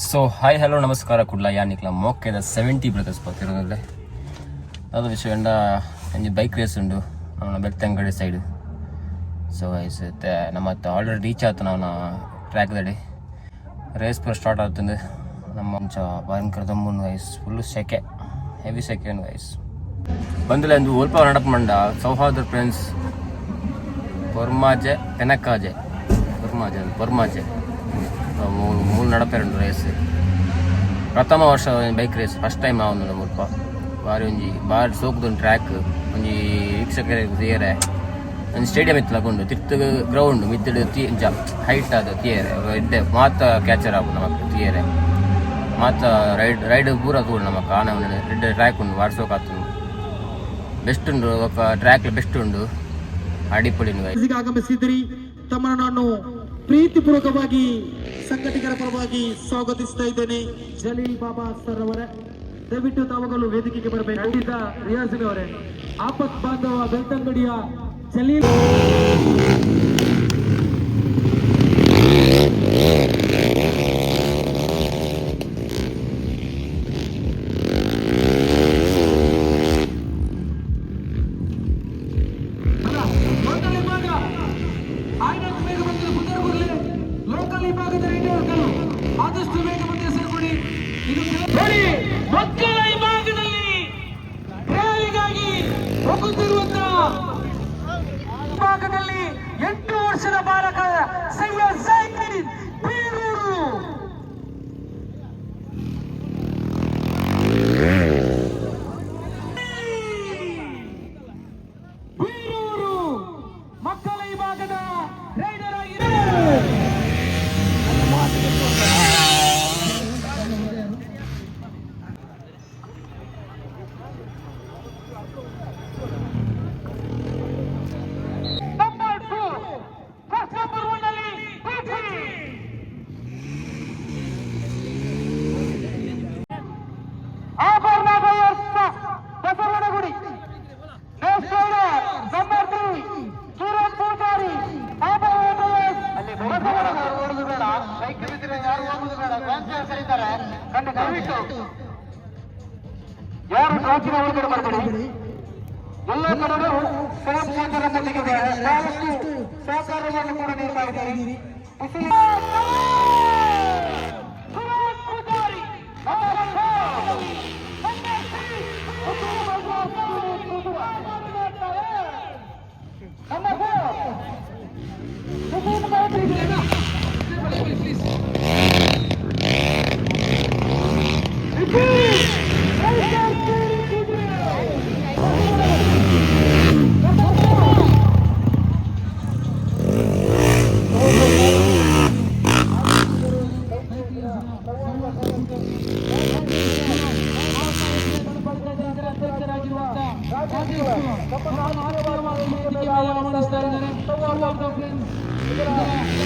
So hi hello ನಮಸ್ಕಾರ. ಕುಡ್ಲ ಯಾನಿಕ್ಲ ಮೋಕೆದ seventy brothers ಬರ್ತಿರೋದ್ರೆ ಅದು ವಿಷಯ ಒಂಜಿ ಬೈಕ್ ರೇಸ್ ಉಂಡು ನಮ್ಮ ಬೆಳ್ತಂಗಡಿ ಸೈಡ್ ಸೊ ಐಸುತ್ತೆ ನಮ್ಮ ಆಲ್ರೆಡಿ ರೀಚ್ ಆಯ್ತು ನಾವು ಟ್ರ್ಯಾಕ್ ದಡಿ ರೇಸ್ ಪೂರ ಸ್ಟಾರ್ಟ್ ಆಗ್ತದೆ. ನಮ್ಮ ಮುಂಚ ಭಯಂಕರ ದಮ್ಮನ್ನು ವಯಸ್ ಫುಲ್ಲು ಸೆಕೆ. ಹೆವಿ ಸೆಕೆ ವಯಸ್ ಬಂದಿಲ್ಲ ಒಂದು ಒಲ್ಪ ನಡಪ ಮಂಡ. ಸೌಹಾರ್ದ ಫ್ರೆಂಡ್ಸ್ ಪೊರ್ಮಾಜೆ ಪೆನಕ್ಕಾಜೆ. ಪೊರ್ಮಾಜೆ ಪೊರ್ಮಾಜೆ ಮೂರು ಮೂರು ನಡಪೆರಡು ರೇಸ್ ಪ್ರಥಮ ವರ್ಷ ಬೈಕ್ ರೇಸ್ ಫಸ್ಟ್ ಟೈಮ್ ಆವೊಂದು ಮುಲ್ಪ ಬಾರಿ ಒಂಜಿ ಬಾರಿ ಸೋಕುದೊಂದು ಟ್ರ್ಯಾಕ್ ಒಂಜಿ ವೀಕ್ಷಕರ ತಿಯರೆ ಒಂದು ಸ್ಟೇಡಿಯಂ ಇತ್ತು ಲಗೊಂಡು, ತಿರ್ತು ಗ್ರೌಂಡ್ ಮಿತ್ತಡು ತಿ ಇಂಚ ಹೈಟ್ ಅದು ತಿಯರೆ ಇದ್ದೆ ಮಾತ ಕ್ಯಾಚರ್ ಆಗುದು ನಮಕ್ ತಿಯರೆ ಮಾತ ರೈಡ್ ರೈಡ್ ಪೂರ ತೂಡು ನಮಕ್, ಆನ ರೆಡ್ ಟ್ರ್ಯಾಕ್ ಉಂಡು ವಾಡ್ಸೋಕ್ ಆತು ಬೆಸ್ಟ್ ಉಂಡು ఒక ಟ್ರ್ಯಾಕ್ ಬೆಸ್ಟ್ ಉಂಡು. ಅಡಿಪೊಳಿ ಇದೀಗ ಆಗಮಿಸಿದ್ರಿ ತಮ್ಮನ್ನು ನಾನು ಪ್ರೀತಿಪೂರ್ವಕವಾಗಿ ಸಂಘಟಕರ ಪರವಾಗಿ ಸ್ವಾಗತಿಸ್ತಾ ಇದ್ದೇನೆ. ಜಲೀಲ್ ಬಾಬಾ ಸರ್ ಅವರೇ, ದಯವಿಟ್ಟು ತಾವುಗಳು ವೇದಿಕೆಗೆ ಬರಬೇಕು. ಖಂಡಿತ ರಿಯಾಜಿನವರೇ ಆಪತ್ ಬಾಂಧವ ಬೆಳ್ತಂಗಡಿಯ ಜಲೀಲ್ ಅಲ್ಲ, ಲೋಕಲ್ ವಿಭಾಗ ಆಯ್ನತ್ತು ಬೇಗ ಬಂದರೆ ಮುಂದೆ ಬರಲಿ ಲೋಕಲ್ ವಿಭಾಗದ ರೈಡರ್ಗಳು ಆದಷ್ಟು ಬೇಗ ಮುಂದೆ ಸೇರ್ಕೊಡಿ ಇದು ಕೆಲ- ನೋಡಿ ಮಕ್ಕಳ ವಿಭಾಗದಲ್ಲಿ ಟ್ರಯಲ್ಗಾಗಿ ಹೋಗುತ್ತಿರುವಂತಹ ವಿಭಾಗದಲ್ಲಿ ಎಂಟು ವರ್ಷದ ಬಾಲಕ ಸೈಯದ್ ಸೈಕಲ್ ಬೀರೂರು ಬೀರೂರು ಮಕ್ಕಳ ವಿಭಾಗದ ರೈಡರ್ ಆಗಿದ್ದಾರೆ Number two, first number one ಅಲ್ಲಿ PT. Abharana ಬಯಸ್ Basavanagudi next rider number three Suraj Pujari Abharana ಬಯಸ್ Basavanagudi ಬೇಡ ಬೈಕ್ ಬಿದ್ದರೆ ಯಾರು ಹೋಗುದು ಬೇಡ ಫ್ಯಾನ್ಸ್ ಸರಿತಾರೆ ಕಂಡು ದಯವಿಟ್ಟು ಯಾರು ಟ್ರಾಫಿಕ್ ಒಳಗಡೆ ಬರಬೇಡಿ ಎಲ್ಲ ಕಡೆಗೂ ಸೇಫ್ ಸಹಕಾರದೊಂದಿಗೆ ಬಹಳಷ್ಟು ಸಹಕಾರವನ್ನು ಕೂಡ ನೀಡ್ತಾ ಇದ್ದೀರಿ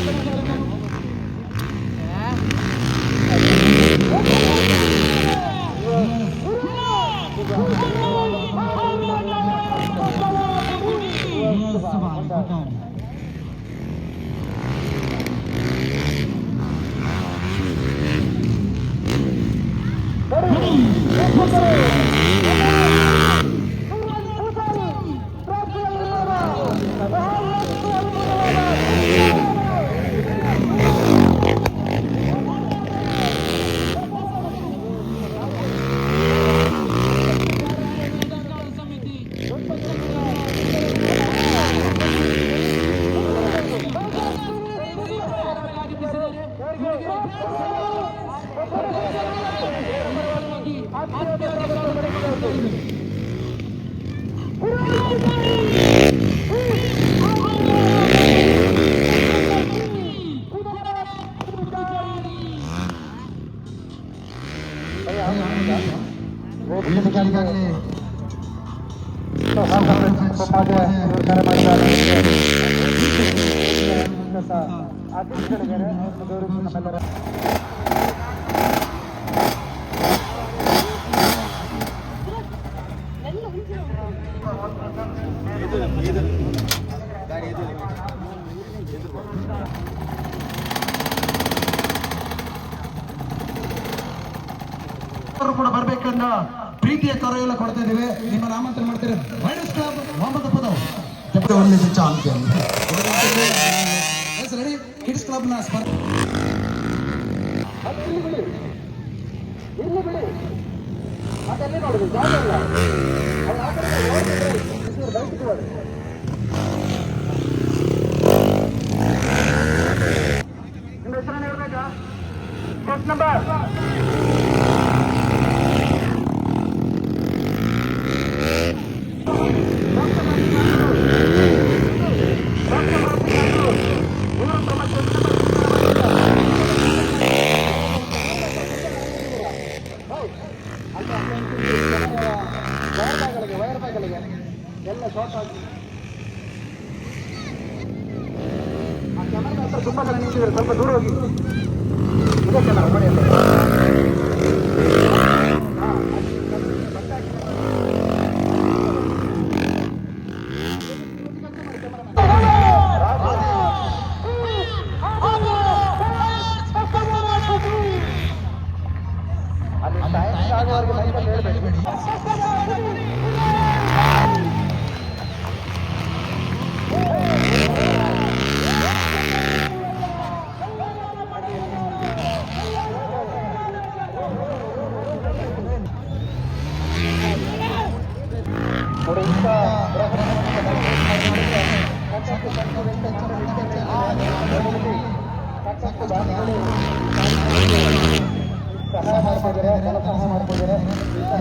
फ्रेंड्स Ini sekali-kali kepada ಅವರು ಕೂಡ ಬರ್ಬೇಕನ್ನ ಪ್ರೀತಿಯ ಕರೆಯೆಲ್ಲ ಕೊಡ್ತಾ ಇದ್ದೀವಿ. ನಿಮ್ಮ ಆಮಂತ್ರಣ ಮಾಡ್ತೀರಿ. ಮೈನಸ್ ಕ್ಲಬ್ ಮೊಹಮ್ಮದ್ ಪದವ್ ಚಾಂಪಿಯನ್ ಇಲ್ಲಿ ಬಿಡಿ. ಮತ್ತೆ ಎಲ್ಲಿ ನೋಡಿದ್ರು ಜಾಗ ಇಲ್ಲ. ಆ ನಿಮ್ಮ ಹೆಸರನ್ನು ಹೇಳ್ಬೇಕಾ? ನಂಬರ್ ತುಂಬಾ ಜನ ನಿಂತಿದ್ದಾರೆ. ಸ್ವಲ್ಪ ದೂರ ಹೋಗಿ. ಇದಕ್ಕೆ ನಾವು ಮನೆಯಲ್ಲಿ ಅಲ್ಲಿ ಟೈಮ್ ಆಗುವವರೆಗೆ ಲೈನಲ್ಲಿ ಹೇಳ್ಬೇಡಿ ಸಹಾಯ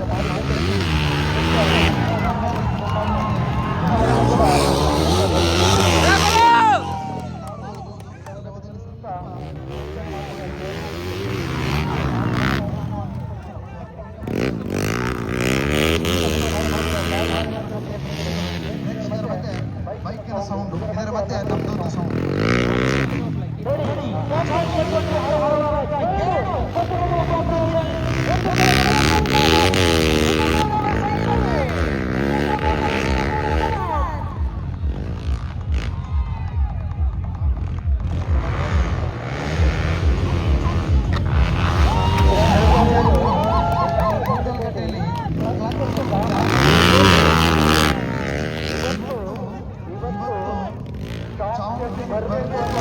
है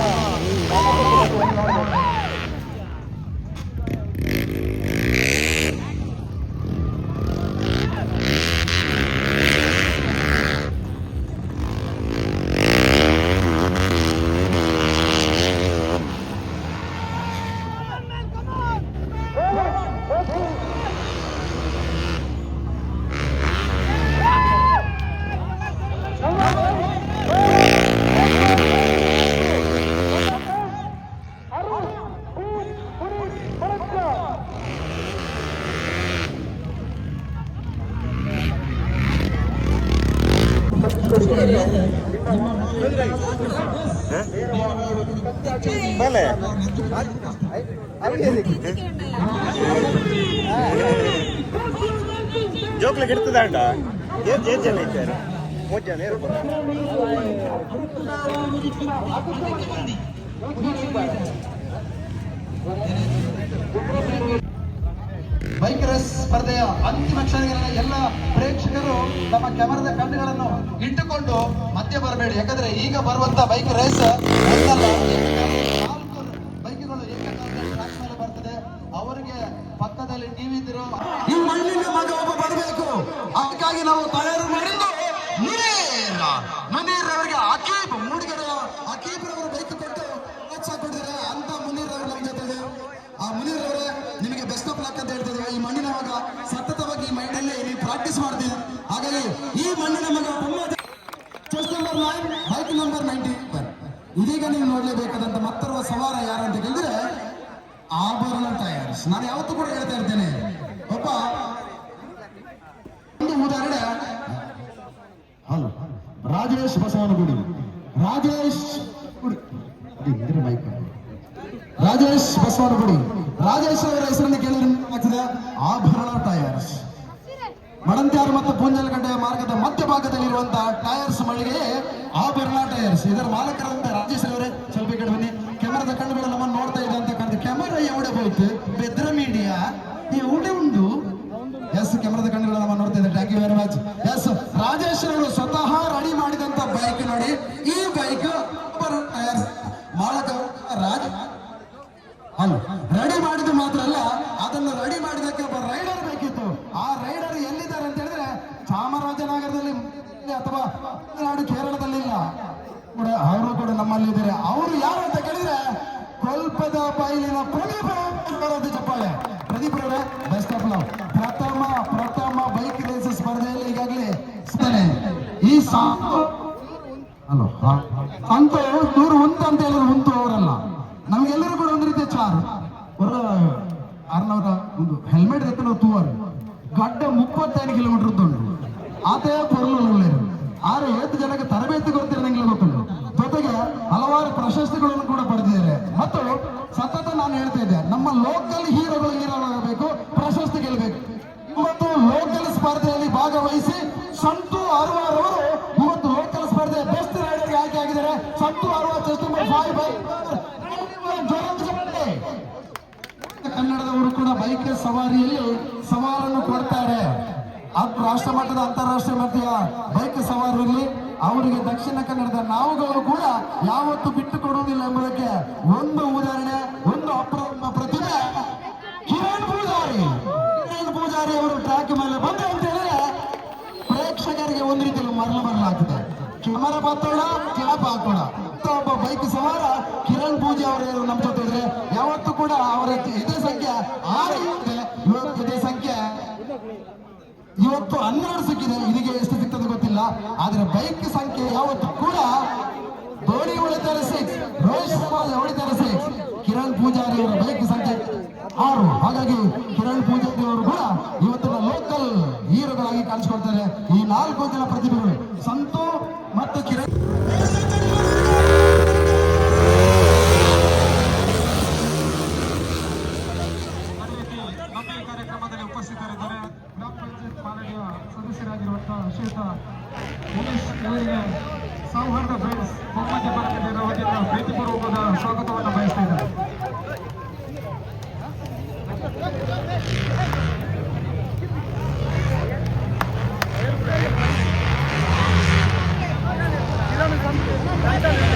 ಜೋಕ್ಲಿಗೆ ಇರ್ತದಂಡ ಏನ್ ಏನ್ ಜನ ಇದ್ದಾರೆ ಜನ ಬೈಕ್ ರೇಸ್ ಸ್ಪರ್ಧೆಯ ಅಂತಿಮ ಕ್ಷಣಗಳ ಎಲ್ಲ ಪ್ರೇಕ್ಷಕರು ತಮ್ಮ ಕ್ಯಾಮರಾದ ಕಣ್ಣುಗಳನ್ನು ಇಟ್ಟುಕೊಂಡು ಮತ್ತೆ ಬರಬೇಡಿ. ಯಾಕಂದ್ರೆ ಈಗ ಬರುವಂತ ಬೈಕ್ ರೇಸ್ ಈ ಮಣ್ಣಿನ ಮಗ ಒಬ್ಬ ಬರಬೇಕು ಅದಕ್ಕಾಗಿ ನಾವು ತಯಾರು ಮಾಡಿದ್ದು ಮುನೀರ್ ಮುನೀರ್ ಅವರಿಗೆ ಅಕೀಬ್ ಮೂಡಿಗೆರೆಯ ಅಕೀಬ್ ಅವರು ಬೈಕ್ ಕೊಟ್ಟು ಪ್ರೋತ್ಸಾಹ ಕೊಟ್ಟಿದ್ದಾರೆ ಅಂತ ಮುನೀರ್ ಅವರು ನಮ್ಮ ಜೊತೆ. ಆ ಮುನೀರ್ ಅವರೇ ನಿಮಗೆ ಬೆಸ್ಟ್ ಆಫ್ ಲಕ್ ಅಂತ ಹೇಳ್ತಿದ್ದೀವಿ ಈ ಮಣ್ಣಿನ ಮಗ ಸತತವಾಗಿ ಈ ಮೈಂಡಲ್ಲಿ ನೀವು ಪ್ರಾಕ್ಟೀಸ್ ಮಾಡ್ತೀವಿ ಹಾಗಾಗಿ ಈ ಮಣ್ಣಿನ ಮಗ number nine bike number ninety ಇದೀಗ ನೀವು ನೋಡ್ಲೇಬೇಕಾದಂತ ಮತ್ತರುವ ಸವಾರ ಯಾರು ಅಂತ ಕೇಳಿದ್ರೆ, ಆಭರಣ ಟೈರ್ಸ್ ನಾನು ಯಾವತ್ತೂ ಕೂಡ ಹೇಳ್ತಾ ಇರ್ತೇನೆ. ಒಬ್ಬ ಒಂದು ಉದಾಹರಣೆ ಹಲೋ ರಾಜೇಶ್ ಬಸವನಗುಡಿ ರಾಜೇಶ್ ಗುಡಿ ಅಡಿ, ಇದ್ರೆ mic. ರಾಜೇಶ್ ಬಸವನಗುಡಿ ರಾಜೇಶ್ ಅವರ ಹೆಸರನ್ನು ಕೇಳಿದ್ರೆ ಆಗ್ತದೆ ಆಭರಣ ಟೈರ್ಸ್ ಮಡಂತ್ಯಾರು ಮತ್ತು ಪೂಂಜಲಗಡ್ಡೆಯ ಮಾರ್ಗದ ಮಧ್ಯಭಾಗದಲ್ಲಿರುವಂತಹ ಟೈರ್ಸ್ ಮಳಿಗೆ ಆಭರಣ ಟೈರ್ಸ್ ಇದರ ಮಾಲಕರಂತ ರಾಜೇಶ್ ಅವರೇ ಸ್ವಲ್ಪ ಈ ಕಡೆ ಬನ್ನಿ ಕ್ಯಾಮರಾದ ಕಣ್ಣುಗಳು ನಮ್ಮನ್ನು ನೋಡ್ತಾ ಇದೆ ಅಂತ ಕಾಣ್ತದೆ ಕ್ಯಾಮರಾ ಎವಡೆ ಹೋಯ್ತು ಬೆದ್ರ ಮೀಡಿಯಾ ಎವಡೆ ಉಂಡು ನಾಡು ಕೇರಳದಲ್ಲಿಲ್ಲ ಕೂಡ ಅವರು ಕೂಡ ನಮ್ಮಲ್ಲಿ ಇದ್ದಾರೆ ಅವರು ಯಾರು ಅಂತ ಕೇಳಿದ್ರೆ ಕೊಲ್ಪದ ಬಯಲಿನ ಪ್ರದೀಪ ಅವರದ್ದು ಚಪ್ಪಾಳೆ ಪ್ರದೀಪ್ ಅವರೇ ಬೆಸ್ಟ್ ಆಫ್ ಲವ್ ಪ್ರಥಮ ಪ್ರಥಮ ಬೈಕ್ ರೇಸ್ ಸ್ಪರ್ಧೆಯಲ್ಲಿ ಈಗಾಗಲೇ ಸ್ಪರ್ಧೆ ಈ ಸಾ ಹಲೋ ಅಂತೂ ಇವರು ಉಂಟು ಅಂತ ಹೇಳಿದ್ರೆ ಉಂಟು ಅವರಲ್ಲ ನಮಗೆಲ್ಲರೂ ಕೂಡ ಒಂದು ರೀತಿಯ ಚಾರು ஒரு ಅರ್ನವರ ಒಂದು ಹೆಲ್ಮೆಟ್ ಎತ್ತನ ತೂವರು ಗಡ್ಡ ಮುಪ್ಪತ್ತೈದು ಕಿಲೋಮೀಟರ್ ಉಂಟು ಅದೇ ಪೊರ್ಲು ಆದ್ರೆ ಏತ್ತು ಜನಕ್ಕೆ ತರಬೇತಿ ಕೊಡ್ತೀರ ನಂಗೆ ಗೊತ್ತುಂಟು ಜೊತೆಗೆ ಹಲವಾರು ಪ್ರಶಸ್ತಿಗಳನ್ನು ಕೂಡ ಪಡೆದಿದ್ದಾರೆ ಮತ್ತು ಸತತ ನಾನು ಹೇಳ್ತಾ ಇದ್ದೆ ನಮ್ಮ ಲೋಕಲ್ ಹೀರೋಗಳು ಹೀರೋ ಆಗಬೇಕು ಪ್ರಶಸ್ತಿ ಗೆಲ್ಲಬೇಕು. ಇವತ್ತು ಲೋಕಲ್ ಸ್ಪರ್ಧೆಯಲ್ಲಿ ಭಾಗವಹಿಸಿ ಸಂತು ಅರ್ವಾರ್ ಅವರು ಇವತ್ತು ಲೋಕಲ್ ಸ್ಪರ್ಧೆ ಬೆಸ್ಟ್ ರೈಡರ್ ಆಯ್ಕೆ ಆಗಿದ್ದಾರೆ. ಸಂತು ಅರ್ವಾರ್ ಜಸ್ಟ್ ಬಾಯ್ ಬಾಯ್ ಕನ್ನಡದವರು ಕೂಡ ಬೈಕ್ ಸವಾರಿಯಲ್ಲಿ ಸವಾರನ್ನು ಕೊಡ್ತಾರೆ. ರಾಷ್ಟ್ರ ಮಟ್ಟದ ಅಂತಾರಾಷ್ಟ್ರೀಯ ಮಟ್ಟದ ಬೈಕ್ ಸವಾರರಲ್ಲಿ ಅವರಿಗೆ ದಕ್ಷಿಣ ಕನ್ನಡದ ನಾವುಗಳು ಕೂಡ ಯಾವತ್ತು ಬಿಟ್ಟು ಕೊಡುವುದಿಲ್ಲ ಎಂಬುದಕ್ಕೆ ಒಂದು ಉದಾಹರಣೆ. ಟ್ರ್ಯಾಕ್ ಮೇಲೆ ಬಂದ್ರೆ ಅಂತ ಹೇಳಿದ್ರೆ ಪ್ರೇಕ್ಷಕರಿಗೆ ಒಂದು ರೀತಿಯಲ್ಲಿ ಮರಳು ಮರಳಾಗ್ತದೆ ಕ್ಯಾಮರಾ ಬತ್ತೋಣ ಕ್ಯಾಪ್ ಹಾಕೋಣ ಒಬ್ಬ ಬೈಕ್ ಸವಾರ ಕಿರಣ್ ಪೂಜೆ ಅವರು ನಮ್ಮ ಜೊತೆ ಇದ್ರೆ. ಯಾವತ್ತೂ ಕೂಡ ಅವರ ಇದೇ ಸಂಖ್ಯೆ ಆರು ಇದೆ. ಇವತ್ತು ಇದೇ ಸಂಖ್ಯೆ ಇವತ್ತು ಹನ್ನೆರಡು ಸಿಕ್ಕಿದೆ. ಇದಕ್ಕೆ ಎಷ್ಟು ಸಿಗ್ತದೆ ಗೊತ್ತಿಲ್ಲ. ಆದ್ರೆ ಬೈಕ್ ಸಂಖ್ಯೆ ಯಾವತ್ತು ಕೂಡ ಧೋನಿ ಉಳಿತಾರೆ ಸಿಕ್ಸ್ ರೋಹಿತ್ ಶರ್ಮಾ ಉಳಿತಾರೆ ಸಿಕ್ಸ್ ಕಿರಣ್ ಪೂಜಾರಿ ಅವರ ಬೈಕ್ ಸಂಖ್ಯೆ ಆರು ಹಾಗಾಗಿ ಕಿರಣ್ ಪೂಜಾರಿ ಅವರು ಕೂಡ ಇವತ್ತಿನ ಲೋಕಲ್ ಹೀರೋಗಳಾಗಿ ಕಾಣಿಸ್ಕೊಳ್ತಾರೆ. ಈ ನಾಲ್ಕು ಜನ ಪ್ರತಿಭೆಗಳು ಸಂತು ಮತ್ತು ಕಿರಣ್. ಕಾರ್ಯಕ್ರಮದಲ್ಲಿ ಉಪಸ್ಥಿತರಿದ್ದಾರೆ. ಗ್ರಾಮ ಪಂಚಾಯತ್ ಪಾಲನೆಯ ಸದಸ್ಯರಾಗಿರುವಂತಹ ಶ್ರೀಯುತ ಉಮೇಶ್ ಇವರಿಗೆ ಸೌಹಾರ್ದ ಫ್ರೆಂಡ್ಸ್ ಮೊಹಮ್ಮದ್ ಭಾರತೀಯರ ವತಿಯಿಂದ ಪ್ರೀತಿಪೂರ್ವಕವಾದ ಸ್ವಾಗತವನ್ನು ಬಯಸ್ತಾ ಇದ್ದಾರೆ. Thank you.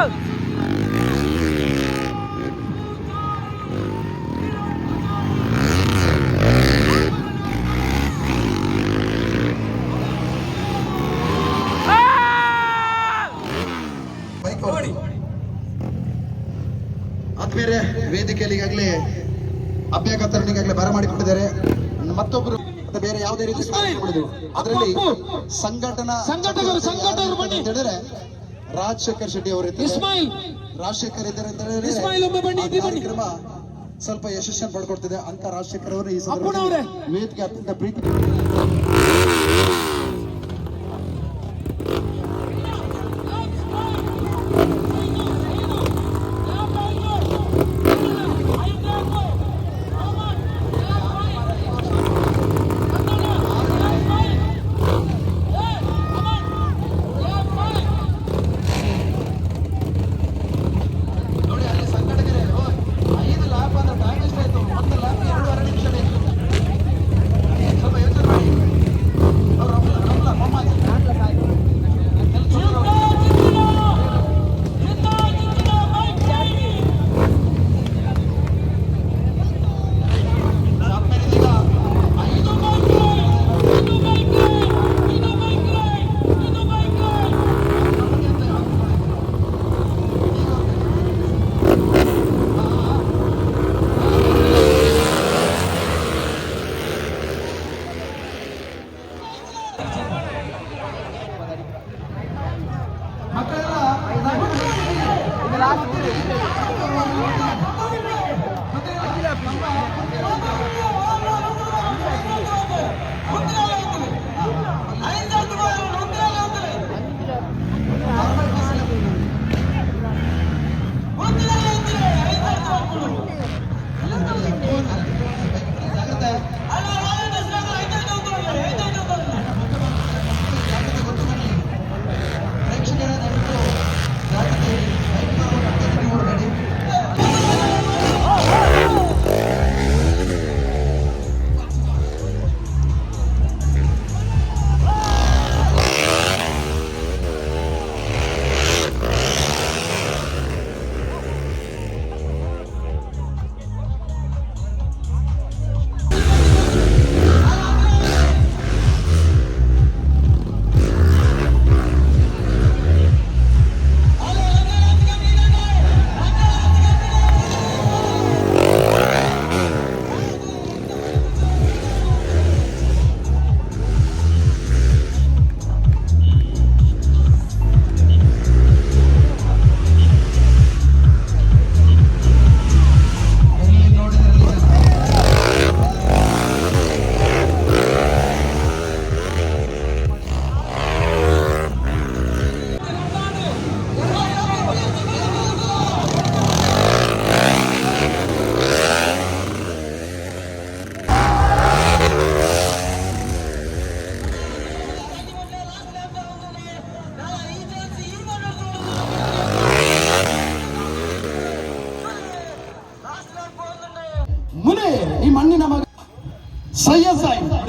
Go! ಆದ್ಮೇಲೆ ವೇದಿಕೆಯಲ್ಲಿ ಈಗಾಗಲೇ ಅಭ್ಯಕರ್ತರನ್ನು ಈಗಾಗಲೇ ಬರಮಾಡಿಕೊಂಡಿದ್ದಾರೆ ಮತ್ತೊಬ್ಬರು ಬೇರೆ ಯಾವುದೇ ರೀತಿ ಅದರಲ್ಲಿ ಸಂಘಟನಾ ಸಂಘಟಕರು ಸಂಘಟಕರು ಹೇಳಿದ್ರೆ ರಾಜಶೇಖರ್ ಶೆಟ್ಟಿ ಅವರು. ಇಸ್ಮಾಯಿಲ್ ರಾಜಶೇಖರ್ ಇದ್ದಾರೆ ಇಸ್ಮಾಯಿಲ್ ಒಮ್ಮೆ ಬನ್ನಿ, ಇಲ್ಲಿ ಬನ್ನಿ. ಕಾರ್ಯಕ್ರಮ ಸ್ವಲ್ಪ ಯಶಸ್ಸನ್ನು ಪಡ್ಕೊಡ್ತಿದೆ ಅಂತ ರಾಜಶೇಖರ್ ಅವರು ಈ ವೇದಿಕೆ ಅತ್ಯಂತ ಪ್ರೀತಿ রাত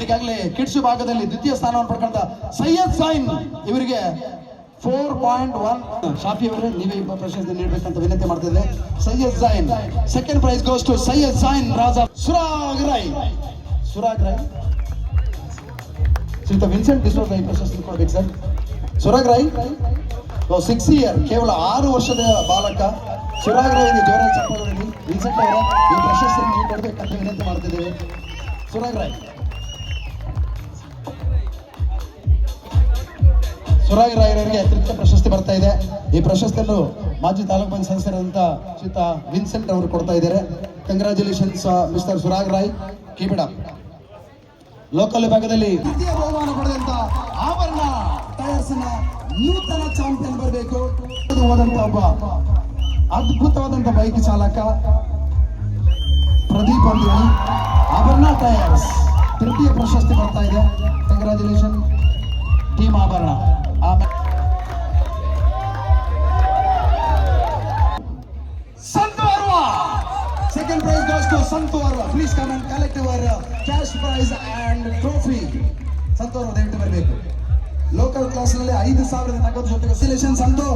ಈಗಾಗಲೇ ಕಿಡ್ಸ್ ಭಾಗದಲ್ಲಿ ದ್ವಿತೀಯ ಸ್ಥಾನವನ್ನು ಪಡ್ಕೊಂಡ ಸೈಯದ್ ಸೈನ್ ಇವರಿಗೆ ಫೋರ್ ಪಾಯಿಂಟ್ ಒನ್ ಶಾಫಿ ಅವರೇ, ನೀವೇ ಪ್ರಶಸ್ತಿ ನೀಡಬೇಕಂತ ವಿನಂತಿ ಮಾಡ್ತಿದ್ದೆ Syed Zain second prize goes to Syed Zain Raja Surag Rai. Surag Rai? ಶ್ರೀತ Vincent D'Souza ಈ ಪ್ರಶಸ್ತಿ ಕೊಡ್ಬೇಕು sir. Surag Rai? Six year ಕೇವಲ ಆರು ವರ್ಷದ ಬಾಲಕ. ಸುರಾಗ್ ರೈ ಜೋರ ಚಪ್ಪಾಳೆ ವಿನ್ಸೆಂಟ್ ಅವರ, ಈ ಪ್ರಶಸ್ತಿಯನ್ನು ನೀವು ಕೊಡ್ಬೇಕಂತ ವಿನಂತಿ ಮಾಡ್ತಿದ್ದೇವೆ ಸುರಾಗ್ ರೈ. ಸುರಾಗ್ ರಾಯರವರಿಗೆ ತೃತೀಯ ಪ್ರಶಸ್ತಿ ಬರ್ತಾ ಇದೆ. ಈ ಪ್ರಶಸ್ತಿಯನ್ನು ಮಾಜಿ ತಾಲೂಕು ಪಂಚಾಯತ್ ಸದಸ್ಯರಾದಂಥ ಶ್ರೀತ ವಿನ್ಸೆಂಟ್ ಅವರು ಕೊಡ್ತಾ ಇದ್ದಾರೆ. Congratulations mister Surag Rai. Keep it up local ವಿಭಾಗದಲ್ಲಿ ಬಹುಮಾನ ಪಡೆದಂತ ಆಭರಣ ಟೈರ್ಸ್ ನೂತನ ಚಾಂಪಿಯನ್ ಬರಬೇಕು. ಹೋದಂತ ಒಬ್ಬ ಅದ್ಭುತವಾದಂತ ಬೈಕ್ ಚಾಲಕ ಪ್ರದೀಪ್ ಅಂತೇಳಿ ಆಭರಣ ಟೈರ್ಸ್ ತೃತೀಯ ಪ್ರಶಸ್ತಿ ಬರ್ತಾ ಇದೆ. Congratulation team Abharana. ಆಮೇಲೆ Santu Arva second prize goes to Santu Arva please come and collect your cash prize and trophy Santu Arva ದಯವಿಟ್ಟು ಬರಬೇಕು ಲೋಕಲ್ ಕ್ಲಾಸ್ನಲ್ಲಿ ಐದು ಸಾವಿರದ ನಗದು ಜೊತೆಗೆ ಸಿಲೇಷನ್ Santu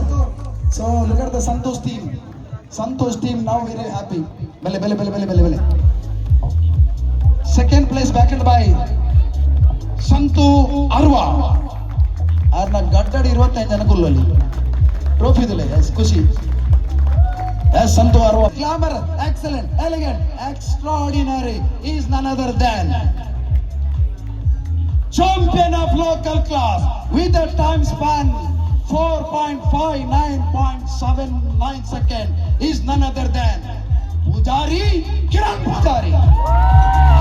so look at the Santosh team Santosh team ನಾವು very happy ಬೆಲೆ ಬೆಲೆ ಬೆಲೆ ಬೆಲೆ ಬೆಲೆ ಬೆಲೆ second place back and by Santu Arva ಅವ್ರನ್ನ ಗಡ್ಡಡಿ ಇರುವತ್ತೈದು ಜನ ಗುಲ್ಲಲ್ಲಿ ಟ್ರೋಫಿ ದಿಲೆ ಎಸ್ ಖುಷಿ yes Santu ಅರ್ವ glamour excellent elegant extraordinary is none other than champion of local class with a time span 4.59.79 second is none other than Pujari Kiran Pujari.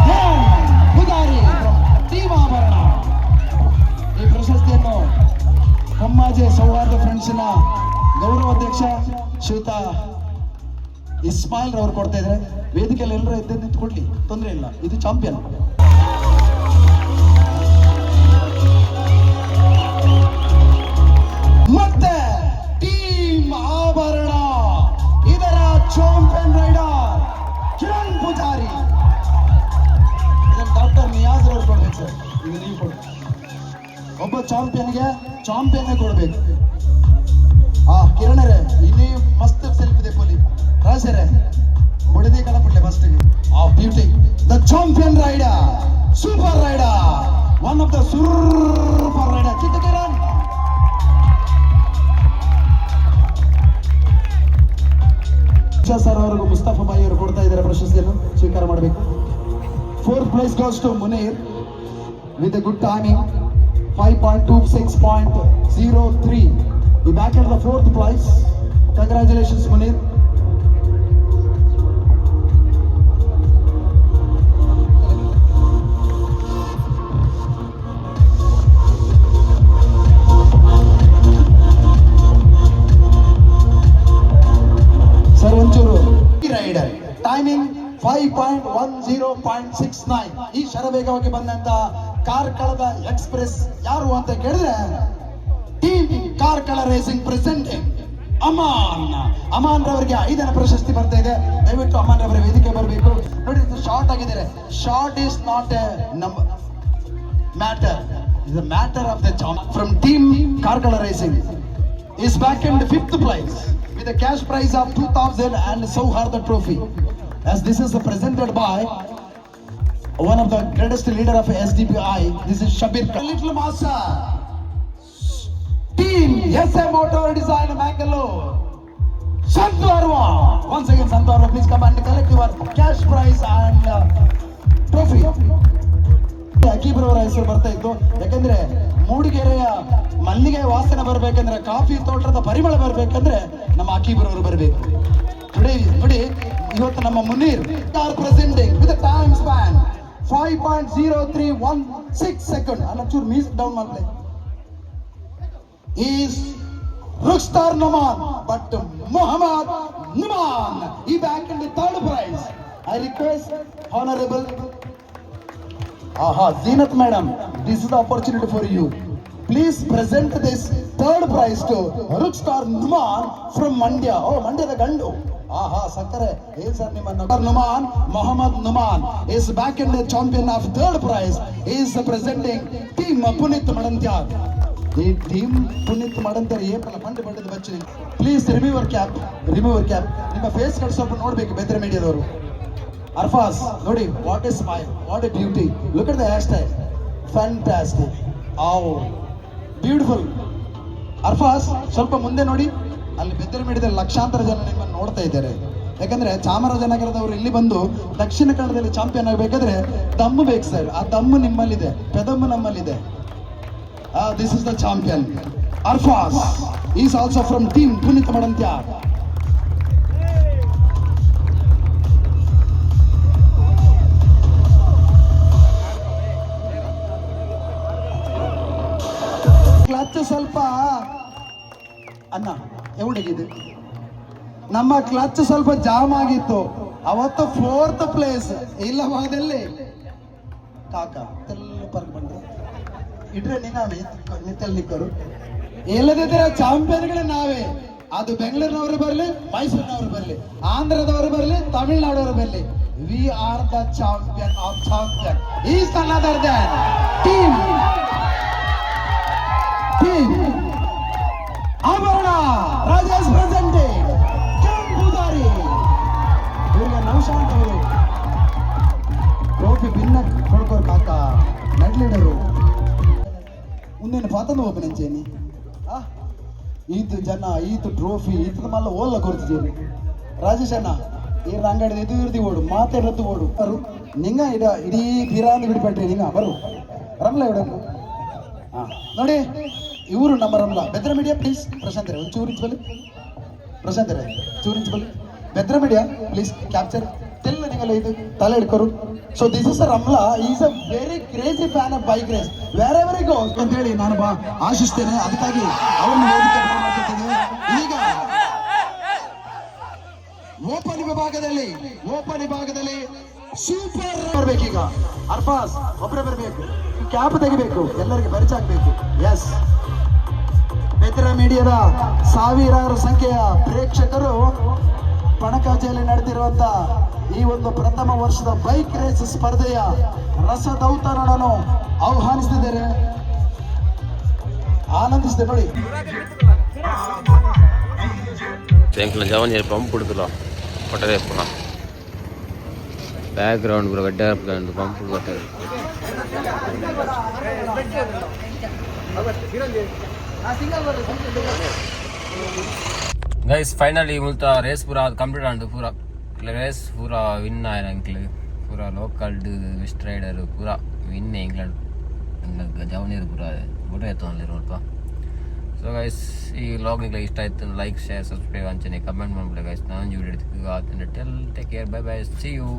Kiran Pujari from Team Avarana. Kammaje Sauharda ಫ್ರೆಂಡ್ಸ್ನ ಗೌರವಾಧ್ಯಕ್ಷ ಶ್ರೀಯುತ ಇಸ್ಮಾಯಿಲ್ ರವರು ಕೊಡ್ತಾ ಇದ್ದಾರೆ. ವೇದಿಕೆಯಲ್ಲಿ ಎಲ್ಲರೂ ಎದ್ದು ನಿಂತ್ಕೊಡ್ಲಿ ತೊಂದರೆ ಇಲ್ಲ. ಇದು ಚಾಂಪಿಯನ್. ಚಾಂಪಿಯನ್ ಕೊಡ್ಬೇಕು. ಆ, ಕಿರಣರೇ, ಇಲ್ಲಿ ಮಸ್ತ್ ಸೆಲ್ಫ್ ಇದೆ ಕೊಲಿ ರಾಜರೇ, ಹೊಡೆದೇ ಕಣ ಬಿಡ್ಲೆ ಫಸ್ಟ್ಗೆ ಆ beauty the champion rider super rider one of the super rider Chitta Kiran! Sir ಅವರಿಗೂ ಮುಸ್ತಾಫಾ ಬಾಯಿ ಅವರು ಕೊಡ್ತಾ ಇದ್ದಾರೆ ಪ್ರಶಸ್ತಿಯನ್ನು ಸ್ವೀಕಾರ ಮಾಡಬೇಕು. Fourth place goes to Munir with a good timing five point two six point zero three ಈ back at the fourth place congratulations Munir sir ಒಂಚೂರು rider timing five point one zero point six nine ಈ ಶರವೇಗವಾಗಿ ಬಂದಂತ ಕಾರ್ಕಳದ express ಯಾರು ಅಂತ ಕೇಳಿದ್ರೆ team Karkala racing present Aman. Aman ರವರಿಗೆ ಐದನ ಪ್ರಶಸ್ತಿ ಬರ್ತಾ ಇದೆ. ದಯವಿಟ್ಟು ಅಮಾನ್ ರವರ ವೇದಿಕೆ ಬರಬೇಕು. ನೋಡಿ, ಇದು ಶಾರ್ಟ್ ಆಗಿದ್ದಾರೆ short is not a number matter is matter of the champ from team Karkala racing is back in fifth prize with cash prize of two thousand and Sauharda trophy as this is presented by one of the greatest leader of S D P I this is Shabeer little master team S A motor design Bangalore Santorva once again Santorva please come and collect your cash prize and trophy Aqib ಅವರ ಹೆಸರು ಬರ್ತಾ ಇತ್ತು. ಯಾಕಂದ್ರೆ ಮೂಡಿಗೆರೆಯ ಮಲ್ಲಿಗೆ ವಾಸನೆ ಬರಬೇಕಂದ್ರೆ coffee ತೋಟದ ಪರಿಮಳ ಬರಬೇಕಂದ್ರೆ ನಮ್ಮ ಅಕೀಬ್ ಬರಬೇಕು. ನೋಡಿ ನೋಡಿ ಇವತ್ತು ನಮ್ಮ Munir are presenting with time span five point zero three one six second ಅಲ್ಲಚೂರು ಮೀಸ್ ಡೌನ್ ಮಾಡ್ಲೆ is rockstar Numan but Mohammed Numan ಈ back in the third prize I request honourable Aha, Zenith madam, this is the opportunity for you. Please present this third prize to rock star Numan from Mandya ಓ ಮಂಡ್ಯದ ಗಂಡು ಆಹಾ ಸಕ್ಕರೆ ಏನ್ sir ನಿಮ್ಮ Numan Mohammed Numan is back in the champion of third prize is presenting team Puneeth Madantya ಈ team Puneeth Madantya ಏಪ್ರಿಲ್ ಮಂಡ್ ಬಂಡದ ಬಚ್ಚಿ please remove your cap remove your cap ನಿಮ್ಮ ಫೇಸ್ ಕಟ್ ಸ್ವಲ್ಪ ನೋಡ್ಬೇಕು ಬೆದ್ರೆ ಮೀಡಿಯಾದವರು ಅರ್ಫಾಸ್ ನೋಡಿ what is my what a beauty look at the hashtag fantastic ಆವು ಬ್ಯೂಟಿಫುಲ್ ಅರ್ಫಾಸ್ ಸ್ವಲ್ಪ ಮುಂದೆ ನೋಡಿ. ಅಲ್ಲಿ ಬೆದ್ದರಮೇಡಿದಲ್ಲಿ ಲಕ್ಷಾಂತರ ಜನ ನಿಮ್ಮನ್ನು ನೋಡ್ತಾ ಇದ್ದಾರೆ. ಯಾಕಂದ್ರೆ ಚಾಮರಾಜನಗರದವರು ಇಲ್ಲಿ ಬಂದು ದಕ್ಷಿಣ ಕನ್ನಡದಲ್ಲಿ ಚಾಂಪಿಯನ್ ಆಗಬೇಕಾದ್ರೆ ದಮ್ಮು ಬೇಕು ಸರ್ ಆ ದಮ್ಮು ನಿಮ್ಮಲ್ಲಿದೆ. ಪೆದಮ್ಮು ನಮ್ಮಲ್ಲಿದೆ. This is the champion Arfas is also from team Puneeth Madantya ಸ್ವಲ್ಪ ಅನ್ನ, ಎವಡಿಗಿದೆ? ನಮ್ಮ ಕ್ಲಚ್ ಸ್ವಲ್ಪ ಜಾಮ್ ಆಗಿತ್ತು. ಅವತ್ತು ಫೋರ್ತ್ ಪ್ಲೇಸ್ ಇಲ್ಲವಾದಲ್ಲಿ ಕಾಕ, ತೆಲ್ಲ ಪರ್ಕ್ ಬಂದ್ರು ಇಟ್ರೆ ನಿಂಗ ನಿತ್ತಲ್ ನಿಕ್ಕರು ಇಲ್ಲದಿದ್ರೆ ಚಾಂಪಿಯನ್ಗಳೇ ನಾವೇ. ಅದು ಬೆಂಗಳೂರಿನವರು ಬರಲಿ, ಮೈಸೂರಿನವರು ಬರಲಿ, ಆಂಧ್ರದವರು ಬರಲಿ, ತಮಿಳ್ನಾಡವರು ಬರಲಿ. We are the champion of champion is another team Abharana, Rajesh presenting Kiran Poojary. ಇವರಿಗೆ ನೌಶಾಂತ್ ಅವರು ಟ್ರೋಫಿ ಭಿನ್ನ ಕೊಡ್ಕೋರ್ ಕಾಕ ನಡ್ಲಿಡರು ಮುಂದಿನ ಪಾತಂದು ಒಬ್ಬ ನೆಂಚೇನಿ. ಈತ್ ಜನ ಈತ್ ಟ್ರೋಫಿ ಈತ ಮಲ್ಲ ಓಲ್ಲ ಕೊಡ್ತಿದ್ದೀರಿ ರಾಜೇಶ್ ಅಣ್ಣ ಈ ಅಂಗಡಿ ಇದು ಇರ್ದಿ ಓಡು ಮಾತಾಡದ್ದು ಓಡು. ಬರು. ನಿಂಗ ಇಡ, ಇಡೀ ಪಿರಾಂದ್ ಬಿಡ್ಬೇಡ್ರಿ, ನಿಂಗ. ಬರು. ರಮ್ಲ ಇಡಬೇಕು ಹಾ ನೋಡಿ. ಇವರು ನಮ್ಮ ರಮಲ ಬೆದ್ರ ಮೀಡಿಯಾ ಪ್ಲೀಸ್ ಪ್ರಶಾಂತ್ ರೇ ಒಂಚೂರು ಇಂಚ್ ಬಲ್ಲಿ ಪ್ರಶಾಂತ್ ರೇ ಚೂರು ಇಂಚ್ ಬಲ್ಲಿ ಬೆದ್ರ ಮೀಡಿಯಾ ಪ್ಲೀಸ್ ಕ್ಯಾಪ್ಚರ್ ತೆಲ್ಲ ನಿಂಗಲ್ಲ ಇದು ತಲೆ ಹಿಡ್ಕೊರು. So this is Ramla is a very crazy fan of bike race ಬೇರೆ ಗೋ ಅಂತ ಹೇಳಿ ನಾನು ಬಾ ಆಶಿಸ್ತೇನೆ. ಅದಕ್ಕಾಗಿ ಅವರನ್ನು ಈಗ ಓಪನ್ ವಿಭಾಗದಲ್ಲಿ ಓಪನ್ ವಿಭಾಗದಲ್ಲಿ ಸೂಪರ್ ಬರ್ಬೇಕೀಗ. ಅರ್ಫಾಸ್ ಒಬ್ಬರೇ ಬರಬೇಕು. ಕ್ಯಾಪ್ ತೆಗಿಬೇಕು. ಎಲ್ಲರಿಗೆ ಪರಿಚಯ ಎಸ್ ಬೆದರ ಮೀಡಿಯಾದ ಸಾವಿರಾರು ಸಂಖ್ಯೆಯ ಪ್ರೇಕ್ಷಕರು ಪಣಕಾಜೆಯಲ್ಲಿ ನಡೆದಿರುವಂತ ಈ ಒಂದು ಪ್ರಥಮ ವರ್ಷದ ಬೈಕ್ ರೇಸ್ ಸ್ಪರ್ಧೆಯ ರಸದೌತರಣನು ಆಹ್ವಾನಿಸ್ತಿದ್ದಾರೆ ಆನಂದಿಸಿದೆ ನೋಡಿ. ಪಂಪ್ ಬಿಡುದಿಲ್ಲ ಪಟ್ಟರೆ ಬ್ಯಾಕ್ ಗ್ರೌಂಡ್ ಗುರು, ಗಡ್ಡೆ ಪಂಪ್ ಬರ್ತಾರೆ கைஸ் ஃபைனலி முல்தா ரேஸ் பூரா கம்ப்ளீட் ஆண்டு பூரா ரேஸ் பூரா வின் ஆயிரம் எங்களுக்கு பூரா லோக்கல்டு வெஸ்ட் ரைடர் பூரா வின் இங்கிலாந்து எங்களுக்கு ಜವನಿರು ಪೂರ ಫೋಟೋ ಎತ್ತೋನಲ್ಲಿ ನೋಡ್ಪಾ ಸೊ ಗೈಸ್ ಈ ಲಾಗ್ ನಿಮಗೆ ಇಷ್ಟ ಆಯ್ತು ಲೈಕ್ ಶೇರ್ ಸಬ್ಸ್ಕ್ರೈಬ್ ಅಂಚನೆ ಕಮೆಂಟ್ ಮಾಡ್ಬಿಡಿ ಗೈಸ್ ನಾನು ಜೂಲಿ ಹಿಡಿದು ಆತಂದ್ರೆ tell take care bye bye see you